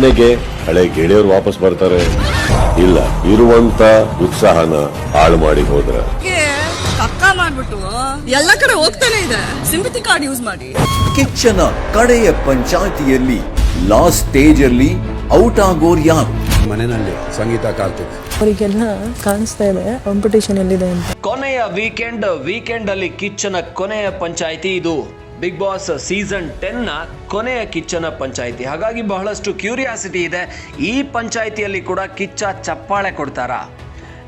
ಮನೆಗೆ ಹಳೆ ಗೆಳೆಯರು ವಾಪಸ್ ಬರ್ತಾರೆ. ಇಲ್ಲ ಇರುವಂತ ಉತ್ಸಾಹನ ಹಾಳು ಮಾಡಿ ಹೋದ್ರ. ಕಕ್ಕ ಮಾಡ್ಬಿಟ್ಟು ಎಲ್ಲ ಕಡೆ ಹೋಗ್ತಾನೆ ಇದೆ. ಸಿಂಪತಿ ಕಾರ್ಡ್ ಯೂಸ್ ಮಾಡಿ. ಕಿಚ್ಚನ ಕಡೆಯ ಪಂಚಾಯಿತಿಯಲ್ಲಿ ಲಾಸ್ಟ್ ಸ್ಟೇಜ್ ಅಲ್ಲಿ ಔಟ್ ಆಗೋರ್ ಯಾರು? ಮನೆಯಲ್ಲಿ ಸಂಗೀತ ಕಾರ್ತಿಕ್. ಅವರಿಗೆಲ್ಲ ಕಾಣಿಸ್ತಾ ಇದೆ ಕಾಂಪಿಟೇಷನ್ ಎಲ್ಲಿದೆ ಅಂತ. ಕೊನೆಯ ವೀಕೆಂಡ್ ವೀಕೆಂಡ್ ಅಲ್ಲಿ ಕಿಚ್ಚನ ಕೊನೆಯ ಪಂಚಾಯಿತಿ ಇದು. ಬಿಗ್ ಬಾಸ್ ಸೀಸನ್ ಟೆನ್ನ ಕೊನೆಯ ಕಿಚ್ಚನ ಪಂಚಾಯಿತಿ. ಹಾಗಾಗಿ ಬಹಳಷ್ಟು ಕ್ಯೂರಿಯಾಸಿಟಿ ಇದೆ. ಈ ಪಂಚಾಯಿತಿಯಲ್ಲಿ ಕೂಡ ಕಿಚ್ಚ ಚಪ್ಪಾಳೆ ಕೊಡ್ತಾರ.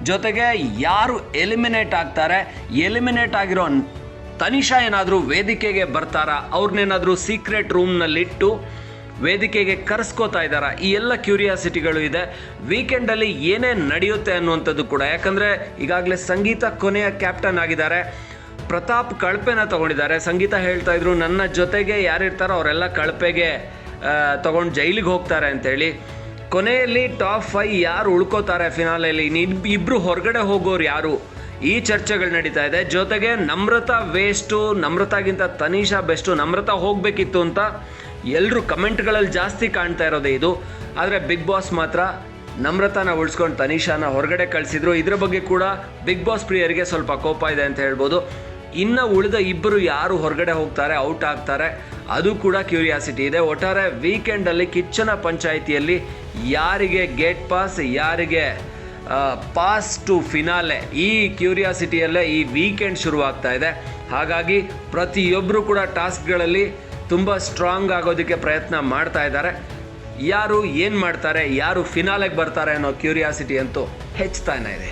ಜೊತೆಗೆ ಯಾರು ಎಲಿಮಿನೇಟ್ ಆಗ್ತಾರೆ ಎಲಿಮಿನೇಟ್ ಆಗಿರೋ ತನಿಷಾ ಏನಾದರೂ ವೇದಿಕೆಗೆ ಬರ್ತಾರಾ ಅವ್ರನ್ನೇನಾದರೂ ಸೀಕ್ರೆಟ್ ರೂಮ್ನಲ್ಲಿಟ್ಟು ವೇದಿಕೆಗೆ ಕರೆಸ್ಕೋತಾ ಇದ್ದಾರ, ಈ ಎಲ್ಲ ಕ್ಯೂರಿಯಾಸಿಟಿಗಳು ಇದೆ. ವೀಕೆಂಡಲ್ಲಿ ಏನೇನು ನಡೆಯುತ್ತೆ ಅನ್ನುವಂಥದ್ದು ಕೂಡ, ಯಾಕಂದರೆ ಈಗಾಗಲೇ ಸಂಗೀತ ಕೊನೆಯ ಕ್ಯಾಪ್ಟನ್ ಆಗಿದ್ದಾರೆ. ಪ್ರತಾಪ್ ಕಳಪೆನ ತಗೊಂಡಿದ್ದಾರೆ. ಸಂಗೀತ ಹೇಳ್ತಾ ಇದ್ರು, ನನ್ನ ಜೊತೆಗೆ ಯಾರಿರ್ತಾರೋ ಅವರೆಲ್ಲ ಕಳಪೆಗೆ ತಗೊಂಡು ಜೈಲಿಗೆ ಹೋಗ್ತಾರೆ ಅಂತೇಳಿ. ಕೊನೆಯಲ್ಲಿ ಟಾಪ್ ಫೈ ಯಾರು ಉಳ್ಕೋತಾರೆ ಫಿನಾಲೆಯಲ್ಲಿ ಇಬ್ಬರು ಹೊರಗಡೆ ಹೋಗೋರು ಯಾರು? ಈ ಚರ್ಚೆಗಳು ನಡೀತಾ ಇದೆ. ಜೊತೆಗೆ ನಮ್ರತಾ ವೇಸ್ಟು ನಮ್ರತಾಗಿಂತ ತನೀಷಾ ಬೆಸ್ಟು ನಮ್ರತಾ ಹೋಗಬೇಕಿತ್ತು ಅಂತ ಎಲ್ಲರೂ ಕಮೆಂಟ್ಗಳಲ್ಲಿ ಜಾಸ್ತಿ ಕಾಣ್ತಾ ಇರೋದೇ ಇದು. ಆದರೆ ಬಿಗ್ ಬಾಸ್ ಮಾತ್ರ ನಮ್ರತಾನ ಉಳಿಸ್ಕೊಂಡು ತನಿಷಾನ ಹೊರಗಡೆ ಕಳಿಸಿದ್ರು. ಇದ್ರ ಬಗ್ಗೆ ಕೂಡ ಬಿಗ್ ಬಾಸ್ ಪ್ರಿಯರಿಗೆ ಸ್ವಲ್ಪ ಕೋಪ ಇದೆ ಅಂತ ಹೇಳ್ಬೋದು. ಇನ್ನು ಉಳಿದ ಇಬ್ಬರು ಯಾರು ಹೊರಗಡೆ ಹೋಗ್ತಾರೆ, ಔಟ್ ಆಗ್ತಾರೆ, ಅದು ಕೂಡ ಕ್ಯೂರಿಯಾಸಿಟಿ ಇದೆ. ಒಟ್ಟಾರೆ ವೀಕೆಂಡಲ್ಲಿ ಕಿಚ್ಚನ ಪಂಚಾಯಿತಿಯಲ್ಲಿ ಯಾರಿಗೆ ಗೇಟ್ ಪಾಸ್, ಯಾರಿಗೆ ಪಾಸ್ ಟು ಫಿನಾಲೆ ಈ ಕ್ಯೂರಿಯಾಸಿಟಿಯಲ್ಲೇ ಈ ವೀಕೆಂಡ್ ಶುರುವಾಗ್ತಾ ಇದೆ. ಹಾಗಾಗಿ ಪ್ರತಿಯೊಬ್ಬರು ಕೂಡ ಟಾಸ್ಕ್ಗಳಲ್ಲಿ ತುಂಬ ಸ್ಟ್ರಾಂಗ್ ಆಗೋದಕ್ಕೆ ಪ್ರಯತ್ನ ಮಾಡ್ತಾ ಇದ್ದಾರೆ. ಯಾರು ಏನು ಮಾಡ್ತಾರೆ, ಯಾರು ಫಿನಾಲೆಗೆ ಬರ್ತಾರೆ ಅನ್ನೋ ಕ್ಯೂರಿಯಾಸಿಟಿ ಅಂತೂ ಹೆಚ್ಚುತ್ತಾನೆ ಇದೆ.